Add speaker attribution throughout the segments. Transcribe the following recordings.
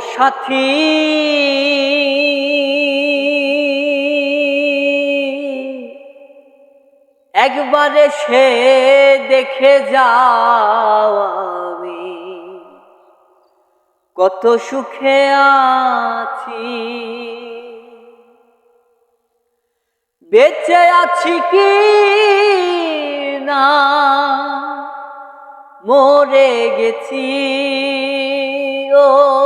Speaker 1: সাথী। একবারে সে দেখে যাও আমি। কত সুখে আছি। বেঁচে আছি কি না? মরে গেছি, ও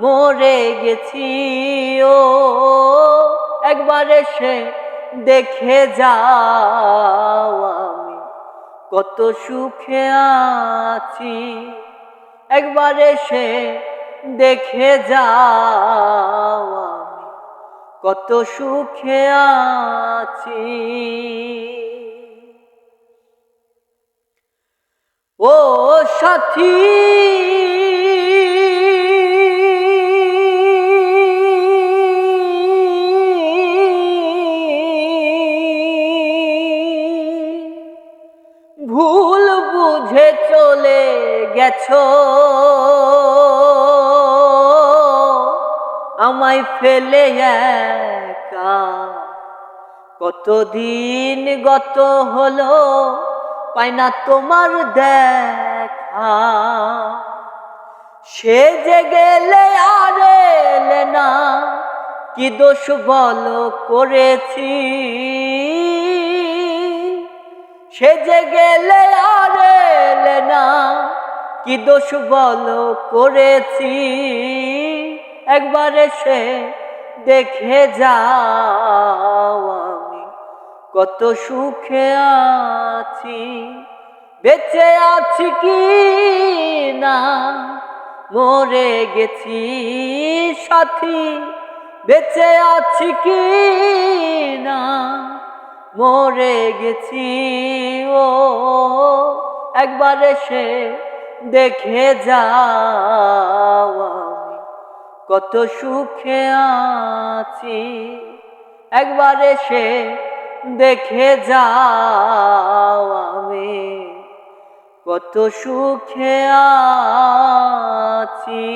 Speaker 1: মরে গেছি, ও। একবার এসে দেখে যাও আমি। কত সুখে আছি। একবার এসে দেখে যাও আমি। কত সুখে আছি। ও সাথী। বুঝে চলে গেছো। আমায় ফেলে একা। কতদিন গত হলো, পাই না তোমার দেখা। সে যে গেলে আর এলে না, কি দোষ বলো করেছি? সে যে গেলে আর কি দোষ বলো করেছি? একবার এসে দেখে যাও আমি। কত সুখে আছি, বেঁচে আছি কি না? মরে গেছি সাথী, বেঁচে আছি কি না? মরে গেছি ও, একবার এসে দেখে যাও কত সুখে আছি। একবার এসে দেখে যাও আমি। কত সুখে আছি।